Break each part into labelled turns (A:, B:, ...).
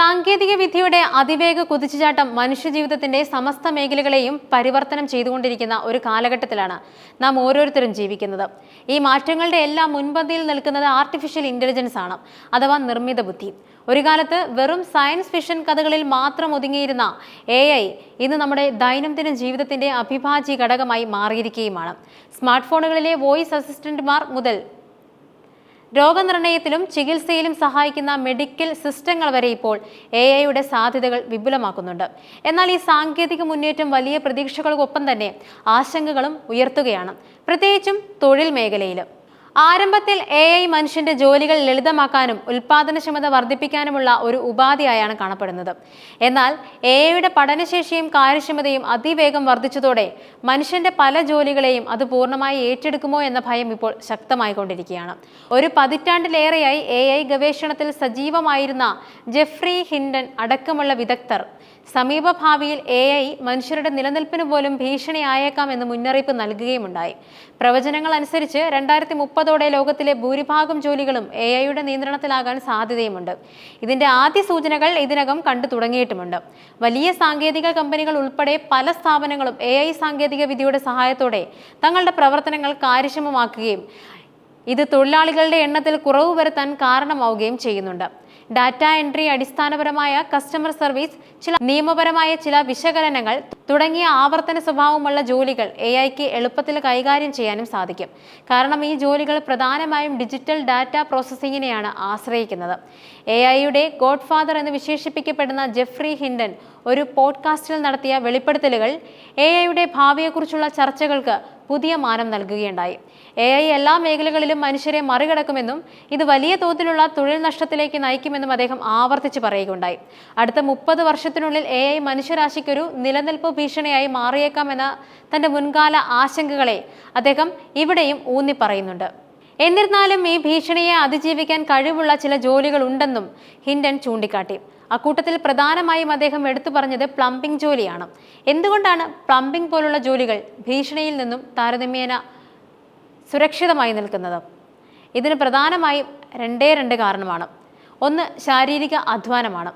A: സാങ്കേതിക വിദ്യയുടെ അതിവേഗ കുതിച്ചുചാട്ടം മനുഷ്യജീവിതത്തിന്റെ സമസ്ത മേഖലകളെയും പരിവർത്തനം ചെയ്തുകൊണ്ടിരിക്കുന്ന ഒരു കാലഘട്ടത്തിലാണ് നാം ഓരോരുത്തരും ജീവിക്കുന്നത്. ഈ മാറ്റങ്ങളുടെ എല്ലാം മുൻപന്തിയിൽ നിൽക്കുന്നത് ആർട്ടിഫിഷ്യൽ ഇന്റലിജൻസ് ആണ് അഥവാ നിർമ്മിത ബുദ്ധി. ഒരു കാലത്ത് വെറും സയൻസ് ഫിഷൻ കഥകളിൽ മാത്രം ഒതുങ്ങിയിരുന്ന എ ഐ ഇന്ന് നമ്മുടെ ദൈനംദിന ജീവിതത്തിന്റെ അഭിഭാജ്യ ഘടകമായി മാറിയിരിക്കുകയുമാണ്. സ്മാർട്ട് ഫോണുകളിലെ വോയിസ് അസിസ്റ്റന്റുമാർ മുതൽ രോഗനിർണയത്തിലും ചികിത്സയിലും സഹായിക്കുന്ന മെഡിക്കൽ സിസ്റ്റങ്ങൾ വരെ ഇപ്പോൾ എ ഐയുടെ സാധ്യതകൾ വിപുലമാക്കുന്നുണ്ട്. എന്നാൽ ഈ സാങ്കേതിക മുന്നേറ്റം വലിയ പ്രതീക്ഷകൾക്കൊപ്പം തന്നെ ആശങ്കകളും ഉയർത്തുകയാണ്. പ്രത്യേകിച്ചും തൊഴിൽ മേഖലയിലും. ആരംഭത്തിൽ എ ഐ മനുഷ്യന്റെ ജോലികൾ ലളിതമാക്കാനും ഉൽപാദനക്ഷമത വർദ്ധിപ്പിക്കാനുമുള്ള ഒരു ഉപാധിയായാണ് കാണപ്പെടുന്നത്. എന്നാൽ എ ഐയുടെ പഠനശേഷിയും കാര്യക്ഷമതയും അതിവേഗം വർദ്ധിച്ചതോടെ മനുഷ്യന്റെ പല ജോലികളെയും അത് പൂർണമായി ഏറ്റെടുക്കുമോ എന്ന ഭയം ഇപ്പോൾ ശക്തമായിക്കൊണ്ടിരിക്കുകയാണ്. ഒരു പതിറ്റാണ്ടിലേറെയായി എ ഐ ഗവേഷണത്തിൽ സജീവമായിരുന്ന ജെഫ്രി ഹിൻഡൻ അടക്കമുള്ള വിദഗ്ധർ സമീപഭാവിയിൽ എ ഐ മനുഷ്യരുടെ നിലനിൽപ്പിന് പോലും ഭീഷണിയായേക്കാം എന്ന് മുന്നറിയിപ്പ് നൽകുകയുമുണ്ടായി. പ്രവചനങ്ങൾ അനുസരിച്ച് രണ്ടായിരത്തി മുപ്പതോടെ ലോകത്തിലെ ഭൂരിഭാഗം ജോലികളും എ ഐയുടെ നിയന്ത്രണത്തിലാകാൻ സാധ്യതയുമുണ്ട്. ഇതിന്റെ ആദ്യ സൂചനകൾ ഇതിനകം കണ്ടു തുടങ്ങിയിട്ടുമുണ്ട്. വലിയ സാങ്കേതിക കമ്പനികൾ ഉൾപ്പെടെ പല സ്ഥാപനങ്ങളും എ ഐ സാങ്കേതിക വിദ്യയുടെ സഹായത്തോടെ തങ്ങളുടെ പ്രവർത്തനങ്ങൾ കാര്യക്ഷമമാക്കുകയും ഇത് തൊഴിലാളികളുടെ എണ്ണത്തിൽ കുറവ് വരുത്താൻ കാരണമാവുകയും ചെയ്യുന്നുണ്ട്. ഡാറ്റ എൻട്രി അടിസ്ഥാനപരമായ കസ്റ്റമർ സർവീസ് ചില നിയമപരമായ ചില വിശകലനങ്ങൾ തുടങ്ങിയ ആവർത്തന സ്വഭാവമുള്ള ജോലികൾ എ ഐക്ക് എളുപ്പത്തിൽ കൈകാര്യം ചെയ്യാനും സാധിക്കും. കാരണം ഈ ജോലികൾ പ്രധാനമായും ഡിജിറ്റൽ ഡാറ്റ പ്രോസസ്സിങ്ങിനെയാണ് ആശ്രയിക്കുന്നത്. എ ഐയുടെ ഗോഡ് ഫാദർ എന്ന് വിശേഷിപ്പിക്കപ്പെടുന്ന ജെഫ്രി ഹിൻഡൻ ഒരു പോഡ്കാസ്റ്റിൽ നടത്തിയ വെളിപ്പെടുത്തലുകൾ എ ഐയുടെ ഭാവിയെക്കുറിച്ചുള്ള ചർച്ചകൾക്ക് പുതിയ മാനം നൽകുകയുണ്ടായി. എ ഐ എല്ലാ മേഖലകളിലും മനുഷ്യരെ മറികടക്കുമെന്നും ഇത് വലിയ തോതിലുള്ള തൊഴിൽ നഷ്ടത്തിലേക്ക് നയിക്കുമെന്നും അദ്ദേഹം ആവർത്തിച്ച് പറയുകയുണ്ടായി. അടുത്ത മുപ്പത് വർഷത്തിനുള്ളിൽ എ ഐ മനുഷ്യരാശിക്കൊരു നിലനിൽപ്പ് ഭീഷണിയായി മാറിയേക്കാമെന്ന തന്റെ മുൻകാല ആശങ്കകളെ അദ്ദേഹം ഇവിടെയും ഊന്നി പറയുന്നുണ്ട് എന്നിരുന്നാലും ഈ ഭീഷണിയെ അതിജീവിക്കാൻ കഴിവുള്ള ചില ജോലികൾ ഉണ്ടെന്നും ഹിൻഡൻ ചൂണ്ടിക്കാട്ടി. അക്കൂട്ടത്തിൽ പ്രധാനമായും അദ്ദേഹം എടുത്തു പറഞ്ഞത് പ്ലംബിംഗ് ജോലിയാണ്. എന്തുകൊണ്ടാണ് പ്ലംബിംഗ് പോലുള്ള ജോലികൾ ഭീഷണിയിൽ നിന്നും താരതമ്യേന സുരക്ഷിതമായി നിൽക്കുന്നത്? ഇതിന് പ്രധാനമായും രണ്ടേ രണ്ട് കാരണമാണ്. ഒന്ന് ശാരീരിക അധ്വാനമാണ്.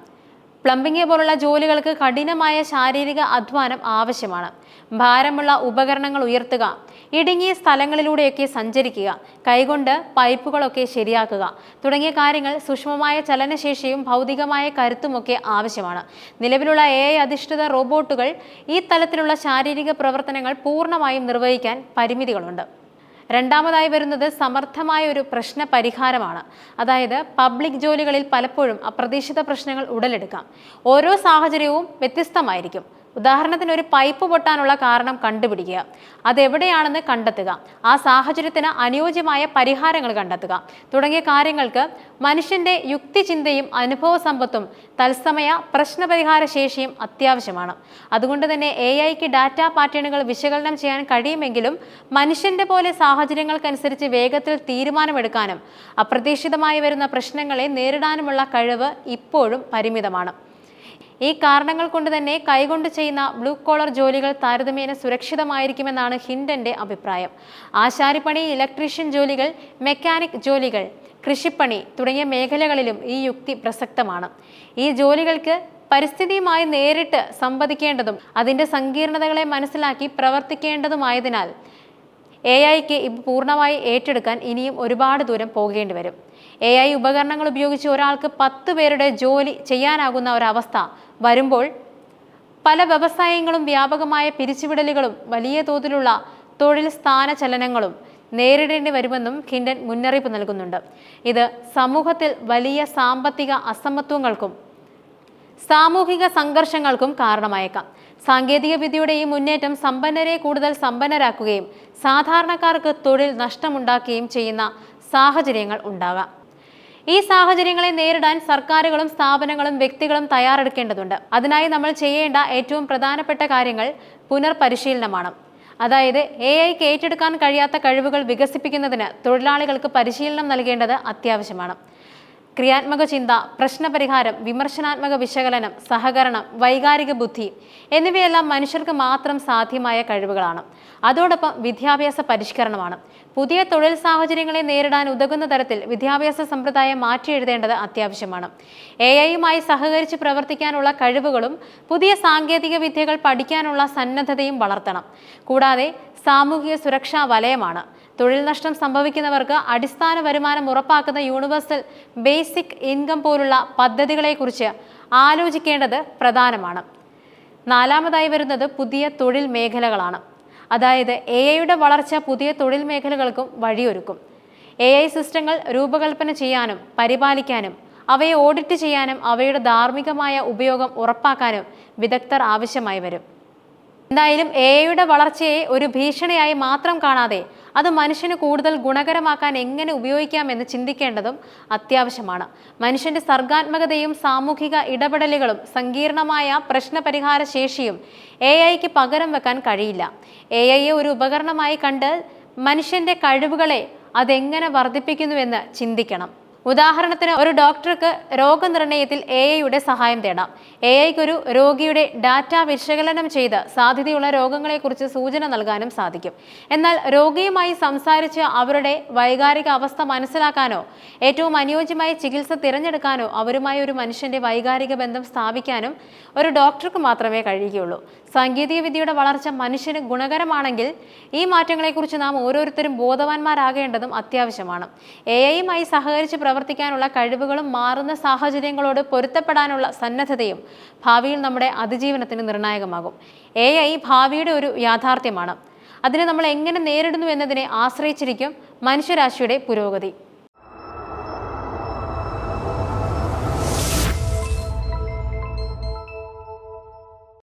A: പ്ലംബിംഗ് പോലുള്ള ജോലികൾക്ക് കഠിനമായ ശാരീരിക അധ്വാനം ആവശ്യമാണ്. ഭാരമുള്ള ഉപകരണങ്ങൾ ഉയർത്തുക ഇടുങ്ങിയ സ്ഥലങ്ങളിലൂടെയൊക്കെ സഞ്ചരിക്കുക കൈകൊണ്ട് പൈപ്പുകളൊക്കെ ശരിയാക്കുക തുടങ്ങിയ കാര്യങ്ങൾ സൂക്ഷ്മമായ ചലനശേഷിയും ഭൗതികമായ കരുത്തുമൊക്കെ ആവശ്യമാണ്. നിലവിലുള്ള എ ഐ അധിഷ്ഠിത റോബോട്ടുകൾ ഈ തലത്തിലുള്ള ശാരീരിക പ്രവർത്തനങ്ങൾ പൂർണമായും നിർവഹിക്കാൻ പരിമിതികളുണ്ട്. രണ്ടാമതായി വരുന്നത് സമർത്ഥമായ ഒരു പ്രശ്ന പരിഹാരമാണ് അതായത് പബ്ലിക് ജോലികളിൽ പലപ്പോഴും അപ്രതീക്ഷിത പ്രശ്നങ്ങൾ ഉടലെടുക്കാം. ഓരോ സാഹചര്യവും വ്യത്യസ്തമായിരിക്കും. ഉദാഹരണത്തിന് ഒരു പൈപ്പ് പൊട്ടാനുള്ള കാരണം കണ്ടുപിടിക്കുക. അതെവിടെയാണെന്ന് കണ്ടെത്തുക. ആ സാഹചര്യത്തിന് അനുയോജ്യമായ പരിഹാരങ്ങൾ കണ്ടെത്തുക. തുടങ്ങിയ കാര്യങ്ങൾക്ക് മനുഷ്യന്റെ യുക്തിചിന്തയും അനുഭവ സമ്പത്തും തത്സമയ പ്രശ്നപരിഹാര ശേഷിയും അത്യാവശ്യമാണ്. അതുകൊണ്ട് തന്നെ എ ഐക്ക് ഡാറ്റ പാറ്റേണുകൾ വിശകലനം ചെയ്യാൻ കഴിയുമെങ്കിലും മനുഷ്യന്റെ പോലെ സാഹചര്യങ്ങൾക്കനുസരിച്ച് വേഗത്തിൽ തീരുമാനമെടുക്കാനും അപ്രതീക്ഷിതമായി വരുന്ന പ്രശ്നങ്ങളെ നേരിടാനുമുള്ള കഴിവ് ഇപ്പോഴും പരിമിതമാണ്. ഈ കാരണങ്ങൾ കൊണ്ട് തന്നെ കൈകൊണ്ട് ചെയ്യുന്ന ബ്ലൂ കോളർ ജോലികൾ താരതമ്യേന സുരക്ഷിതമായിരിക്കുമെന്നാണ് ഹിൻഡന്റെ അഭിപ്രായം. ആശാരിപ്പണി ഇലക്ട്രീഷ്യൻ ജോലികൾ മെക്കാനിക് ജോലികൾ കൃഷിപ്പണി തുടങ്ങിയ മേഖലകളിലും ഈ യുക്തി പ്രസക്തമാണ്. ഈ ജോലികൾക്ക് പരിസ്ഥിതിയുമായി നേരിട്ട് സംവദിക്കേണ്ടതും അതിന്റെ സങ്കീർണതകളെ മനസ്സിലാക്കി പ്രവർത്തിക്കേണ്ടതുമായതിനാൽ എ ഐക്ക് പൂർണമായി ഏറ്റെടുക്കാൻ ഇനിയും ഒരുപാട് ദൂരം പോകേണ്ടി വരും. എ ഐ ഉപകരണങ്ങൾ ഉപയോഗിച്ച് ഒരാൾക്ക് പത്ത് പേരുടെ ജോലി ചെയ്യാനാകുന്ന ഒരവസ്ഥ വരുമ്പോൾ പല വ്യവസായങ്ങളും വ്യാപകമായ പിരിച്ചുവിടലുകളും വലിയ തോതിലുള്ള തൊഴിൽ സ്ഥാന ചലനങ്ങളും നേരിടേണ്ടി വരുമെന്നും ഖിൻഡൻ മുന്നറിയിപ്പ് നൽകുന്നുണ്ട്. ഇത് സമൂഹത്തിൽ വലിയ സാമ്പത്തിക അസമത്വങ്ങൾക്കും സാമൂഹിക സംഘർഷങ്ങൾക്കും കാരണമായേക്കാം. സാങ്കേതിക വിദ്യയുടെ ഈ മുന്നേറ്റം സമ്പന്നരെ കൂടുതൽ സമ്പന്നരാക്കുകയും സാധാരണക്കാർക്ക് തൊഴിൽ നഷ്ടമുണ്ടാക്കുകയും ചെയ്യുന്ന സാഹചര്യങ്ങൾ ഉണ്ടാകാം. ഈ സാഹചര്യങ്ങളെ നേരിടാൻ സർക്കാരുകളും സ്ഥാപനങ്ങളും വ്യക്തികളും തയ്യാറെടുക്കേണ്ടതുണ്ട്. അതിനായി നമ്മൾ ചെയ്യേണ്ട ഏറ്റവും പ്രധാനപ്പെട്ട കാര്യങ്ങൾ പുനർപരിശീലനമാണ്. അതായത് എ ഐക്ക് ഏറ്റെടുക്കാൻ കഴിയാത്ത കഴിവുകൾ വികസിപ്പിക്കുന്നതിന് തൊഴിലാളികൾക്ക് പരിശീലനം നൽകേണ്ടത് അത്യാവശ്യമാണ്. ക്രിയാത്മക ചിന്ത പ്രശ്നപരിഹാരം വിമർശനാത്മക വിശകലനം സഹകരണം വൈകാരിക ബുദ്ധി എന്നിവയെല്ലാം മനുഷ്യർക്ക് മാത്രം സാധ്യമായ കഴിവുകളാണ്. അതോടൊപ്പം വിദ്യാഭ്യാസ പരിഷ്കരണമാണ്. പുതിയ തൊഴിൽ സാഹചര്യങ്ങളെ നേരിടാൻ ഉതകുന്ന തരത്തിൽ വിദ്യാഭ്യാസ സമ്പ്രദായം മാറ്റിയെഴുതേണ്ടത് അത്യാവശ്യമാണ്. എ ഐയുമായി സഹകരിച്ച് പ്രവർത്തിക്കാനുള്ള കഴിവുകളും പുതിയ സാങ്കേതിക വിദ്യകൾ പഠിക്കാനുള്ള സന്നദ്ധതയും വളർത്തണം. കൂടാതെ സാമൂഹിക സുരക്ഷാ വലയമാണ്. തൊഴിൽ നഷ്ടം സംഭവിക്കുന്നവർക്ക് അടിസ്ഥാന വരുമാനം ഉറപ്പാക്കുന്ന യൂണിവേഴ്സൽ ബേസിക് ഇൻകം പോലുള്ള പദ്ധതികളെക്കുറിച്ച് ആലോചിക്കേണ്ടത് പ്രധാനമാണ്. നാലാമതായി വരുന്നത് പുതിയ തൊഴിൽ മേഖലകളാണ്. അതായത് എ ഐയുടെ വളർച്ച പുതിയ തൊഴിൽ മേഖലകൾക്കും വഴിയൊരുക്കും. എ ഐ സിസ്റ്റങ്ങൾ രൂപകൽപ്പന ചെയ്യാനും പരിപാലിക്കാനും അവയെ ഓഡിറ്റ് ചെയ്യാനും അവയുടെ ധാർമ്മികമായ ഉപയോഗം ഉറപ്പാക്കാനും വിദഗ്ധർ ആവശ്യമായി വരും. എന്തായാലും എ ഐയുടെ വളർച്ചയെ ഒരു ഭീഷണിയായി മാത്രം കാണാതെ അത് മനുഷ്യന് കൂടുതൽ ഗുണകരമാക്കാൻ എങ്ങനെ ഉപയോഗിക്കാം എന്ന് ചിന്തിക്കേണ്ടതും അത്യാവശ്യമാണ്. മനുഷ്യന്റെ സർഗാത്മകതയും സാമൂഹിക ഇടപെടലുകളും സങ്കീർണമായ പ്രശ്നപരിഹാര ശേഷിയും എ ഐക്ക് പകരം വെക്കാൻ കഴിയില്ല. എ ഐയെ ഒരു ഉപകരണമായി കണ്ട് മനുഷ്യന്റെ കഴിവുകളെ അതെങ്ങനെ വർദ്ധിപ്പിക്കുന്നുവെന്ന് ചിന്തിക്കണം. ഉദാഹരണത്തിന് ഒരു ഡോക്ടർക്ക് രോഗനിർണയത്തിൽ എ ഐയുടെ സഹായം തേടാം. എ ഒരു രോഗിയുടെ ഡാറ്റ വിശകലനം ചെയ്ത് സാധ്യതയുള്ള രോഗങ്ങളെക്കുറിച്ച് സൂചന നൽകാനും സാധിക്കും. എന്നാൽ രോഗിയുമായി സംസാരിച്ച് അവരുടെ വൈകാരിക അവസ്ഥ മനസ്സിലാക്കാനോ ഏറ്റവും അനുയോജ്യമായ ചികിത്സ തിരഞ്ഞെടുക്കാനോ അവരുമായി ഒരു മനുഷ്യന്റെ വൈകാരിക ബന്ധം സ്ഥാപിക്കാനും ഒരു ഡോക്ടർക്ക് മാത്രമേ കഴിയുകയുള്ളൂ. സാങ്കേതിക വിദ്യയുടെ വളർച്ച മനുഷ്യന് ഗുണകരമാണെങ്കിൽ ഈ മാറ്റങ്ങളെക്കുറിച്ച് നാം ഓരോരുത്തരും ബോധവാന്മാരാകേണ്ടതും അത്യാവശ്യമാണ്. എ ഐയുമായി സഹകരിച്ച് പ്രവർത്തിക്കാനുള്ള കഴിവുകളും മാറുന്ന സാഹചര്യങ്ങളോട് പൊരുത്തപ്പെടാനുള്ള സന്നദ്ധതയും ഭാവിയിൽ നമ്മുടെ അതിജീവനത്തിന് നിർണായകമാകും. എ ഐ ഭാവിയുടെ ഒരു യാഥാർത്ഥ്യമാണ്. അതിനെ നമ്മൾ എങ്ങനെ നേരിടുന്നു എന്നതിനെ ആശ്രയിച്ചിരിക്കും മനുഷ്യരാശിയുടെ പുരോഗതി.